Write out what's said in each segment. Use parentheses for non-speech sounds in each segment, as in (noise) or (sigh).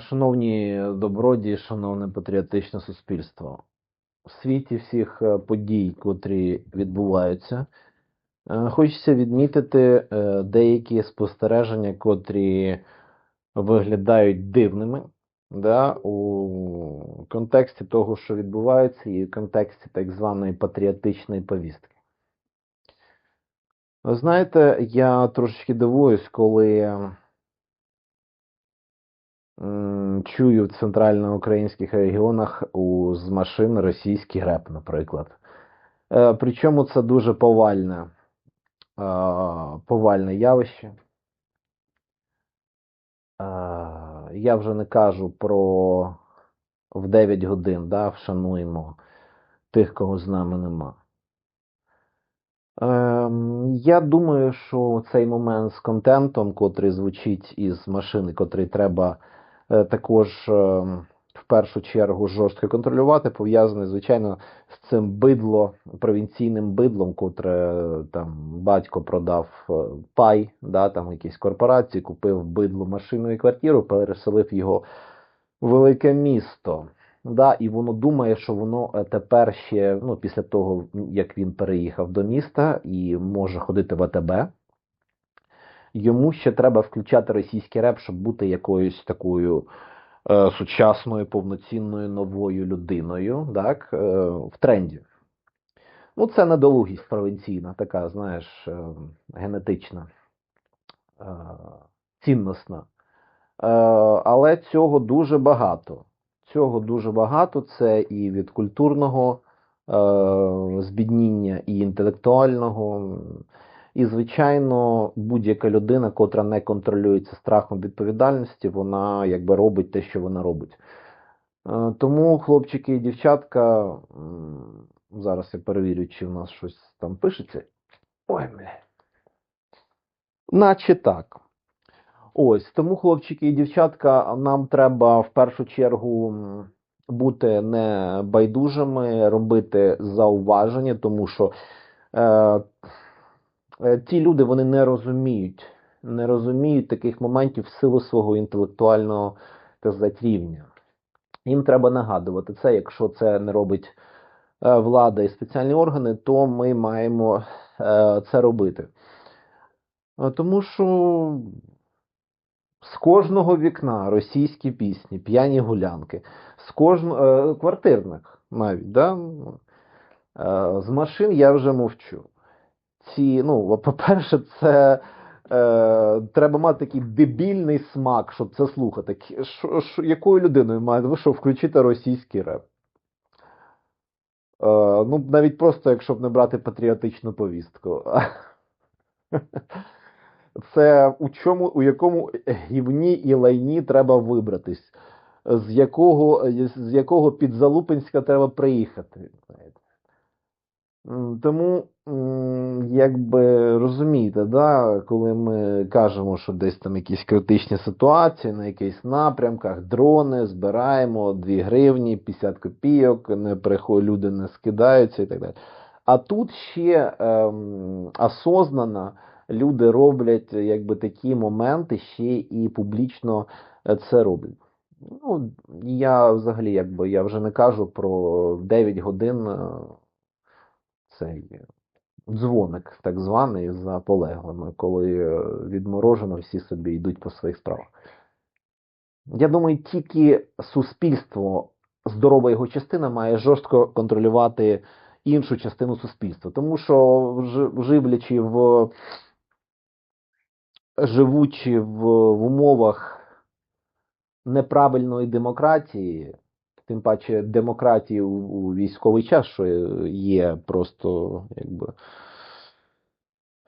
Шановні добродії, шановне патріотичне суспільство. В світі всіх е, подій, котрі відбуваються, е, хочеться відмітити е, деякі спостереження, котрі виглядають дивними да, у контексті того, що відбувається, і в контексті так званої патріотичної повістки. Знаєте, я трошечки дивуюсь, коли чую в центральноукраїнських регіонах у, з машин російський реп, наприклад. Е, причому це дуже повальне, е, повальне явище. Е, я вже не кажу про в 9 годин, да, вшануємо тих, кого з нами нема. Ем, я думаю, що цей момент з контентом, котрий звучить із машини, котрий треба е, також е, в першу чергу жорстко контролювати, пов'язаний, звичайно, з цим бидло, провінційним бидлом, котре е, там батько продав е, пай, да, там якісь корпорації, купив бидло машину і квартиру, переселив його в велике місто. Да, і воно думає, що воно е, тепер ще, ну, після того, як він переїхав до міста і може ходити в АТБ, йому ще треба включати російський реп, щоб бути якоюсь такою е, сучасною, повноцінною новою людиною, так, е, в тренді. Ну, це недолугість провінційна, така, знаєш, е, генетична, е, цінностна. Е, але цього дуже багато. Цього дуже багато. Це і від культурного е, збідніння, і інтелектуального. І, звичайно, будь-яка людина, котра не контролюється страхом відповідальності, вона якби робить те, що вона робить. Е, тому, хлопчики і дівчатка, зараз я перевірю, чи в нас щось там пишеться. Ой, бля. Наче так. Ось тому, хлопчики і дівчатка, нам треба в першу чергу бути не байдужими, робити зауваження, тому що е, е, ті люди вони не розуміють, не розуміють таких моментів в силу свого інтелектуального сказати, рівня. Їм треба нагадувати це, якщо це не робить е, влада і спеціальні органи, то ми маємо е, це робити. Е, Тому що з кожного вікна російські пісні, п'яні гулянки, з кожного е, квартирних навіть, да? е, з машин я вже мовчу. Ці, ну, по-перше, це е, треба мати такий дебільний смак, щоб це слухати. Що, що, якою людиною має ви включити російський реп? Е, ну, навіть просто, якщо б не брати патріотичну повістку. (laughs) Це у чому, у якому гівні і лайні треба вибратись, з якого, з якого підзалупинська треба приїхати. Тому, якби розумієте, да, коли ми кажемо, що десь там якісь критичні ситуації на якихось напрямках, дрони збираємо 2 гривні, 50 копійок, не приходять, люди не скидаються і так далі. А тут ще ем, осознанно люди роблять якби такі моменти ще і публічно е, це роблять. Ну, я взагалі, якби я вже не кажу про 9 годин е, цей дзвоник, так званий, за полеглими, коли е, відморожено всі собі йдуть по своїх справах. Я думаю, тільки суспільство, здорова його частина, має жорстко контролювати іншу частину суспільства. Тому що, живлячи в живучи в, в умовах неправильної демократії, тим паче демократії у, у військовий час, що є просто якби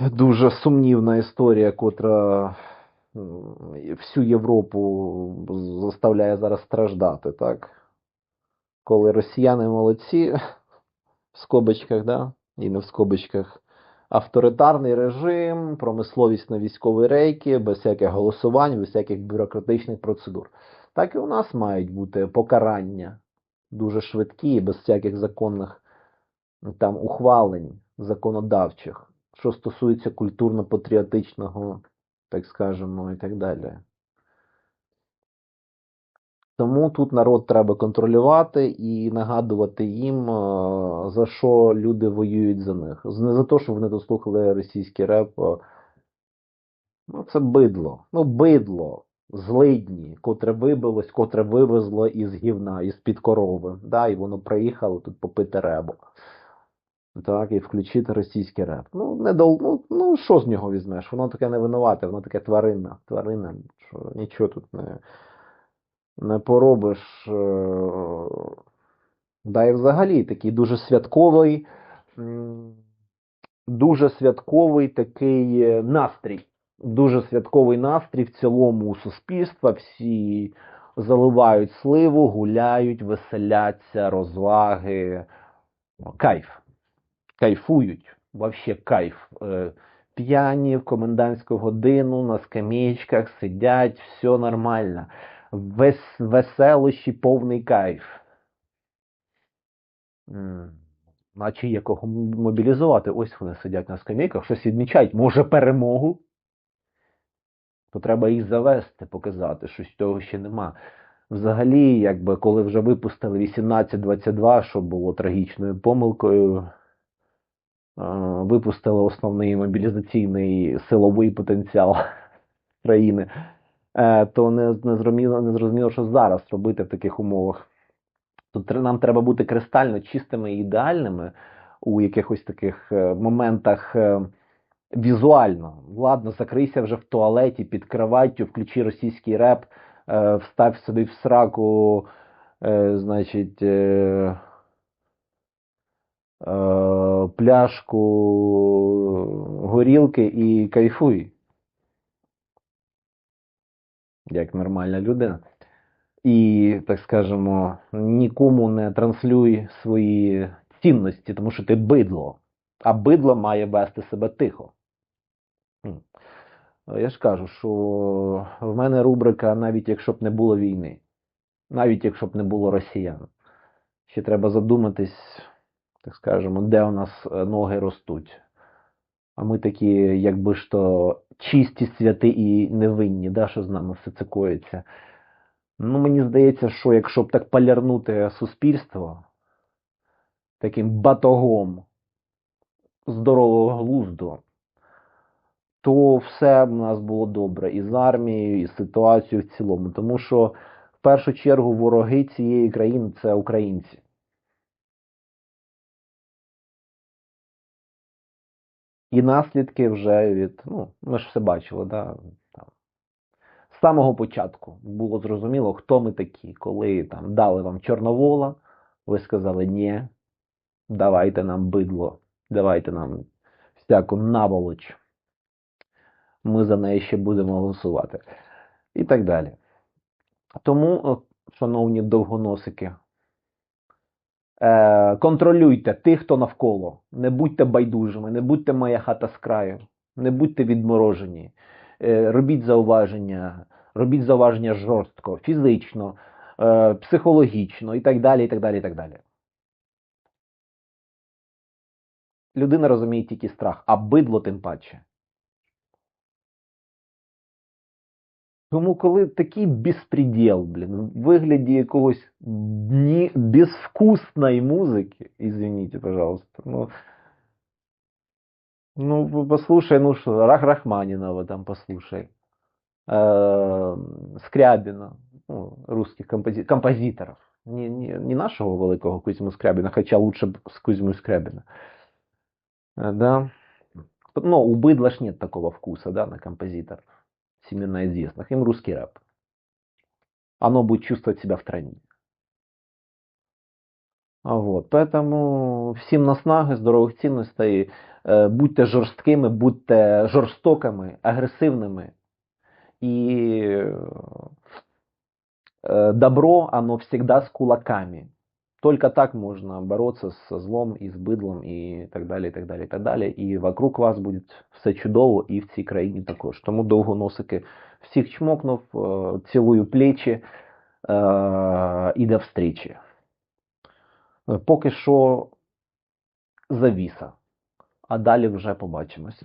дуже сумнівна історія, котра всю Європу заставляє зараз страждати, так? Коли росіяни молодці, в скобочках, да? і не в скобочках, авторитарний режим, промисловість на військові рейки, без всяких голосувань, без всяких бюрократичних процедур. Так і у нас мають бути покарання дуже швидкі, без всяких законних там ухвалень законодавчих, що стосується культурно-патріотичного, так скажемо, і так далі. Тому тут народ треба контролювати і нагадувати їм, е, за що люди воюють за них. Не за те, що вони дослухали російський реп. Ну, це бидло. Ну, бидло. Злидні, котре вибилось, котре вивезло із гівна, із під корови. Да, і воно приїхало тут попити ребу. Так, і включити російський реп. Ну, не дол... ну, ну, що з нього візьмеш? Воно таке не винувате, воно таке тварина. Тварина, що нічого тут не, не поробиш. е, Да і взагалі такий дуже святковий, дуже святковий такий е, настрій. Дуже святковий настрій в цілому у суспільства. Всі заливають сливу, гуляють, веселяться, розваги. Кайф. Кайфують. Вообще кайф. Е, П'яні в комендантську годину на скамеечках сидять, все нормально. Вес, веселощі, повний кайф. Наче є кого мобілізувати. Ось вони сидять на скамейках, щось відмічають. Може перемогу? То треба їх завести, показати, що цього ще нема. Взагалі, якби коли вже випустили 18-22, що було трагічною помилкою, е, випустили основний мобілізаційний силовий потенціал (laughs) країни, е, то не, зрозуміло, не зрозуміло, що зараз робити в таких умовах. Тут нам треба бути кристально чистими і ідеальними у якихось таких е, моментах візуально. Ладно, закрийся вже в туалеті під кроваттю, включи російський реп, е, встав собі в сраку, е, значить, е, е, пляшку горілки і кайфуй. Як нормальна людина. І, так скажемо, нікому не транслюй свої цінності, тому що ти бидло. А бидло має вести себе тихо. Я ж кажу, що в мене рубрика, навіть якщо б не було війни, навіть якщо б не було росіян. Ще треба задуматись, так скажемо, де у нас е, ноги ростуть. А ми такі, якби ж то чисті, святі і невинні, да, що з нами все це коїться. Ну, мені здається, що якщо б так полярнути суспільство таким батогом здорового глузду, то все у нас було добре і з армією, і з ситуацією в цілому. Тому що в першу чергу вороги цієї країни це українці. І наслідки вже від, ну, ми ж все бачили, да, там. З самого початку було зрозуміло, хто ми такі, коли там дали вам Чорновола, ви сказали ні, давайте нам бидло, давайте нам всяку наволоч. Ми за неї ще будемо голосувати. І так далі. Тому, шановні довгоносики, е, контролюйте тих, хто навколо. Не будьте байдужими, не будьте моя хата з краю, не будьте відморожені. Е, робіть зауваження, робіть зауваження жорстко, фізично, е, психологічно і так далі, і так далі, і так далі. Людина розуміє тільки страх, а бидло тим паче. Тому коли такий безпреділ, блін, в вигляді якогось ні, безвкусної музики, извините, пожалуйста, ну, ну послушай, ну что, Рах Рахманинова там послушай, э, Скрябина, ну, русских компози- композиторов, не, не, не нашего великого Кузьму Скрябина, хотя лучше б с Кузьму Скрябина, да, но у быдла ж нет такого вкуса, да, на композиторов, всемирно известных, им русский рэп. Оно будет чувствовать себя в стране. А Вот, поэтому всім наснаги, здорових цінностей, е, будьте жорсткими, будьте жорстокими, агресивними. І е, добро, оно всегда с кулаками. Только так можно бороться со злом і з бидлом і так далі, і так далі, і так далі. І вокруг вас буде все чудово, і в цій країні також. Тому довгоносики всіх чмокнув, е, цілую плечі і до встрічі. Поки що завіса, а далі вже побачимось.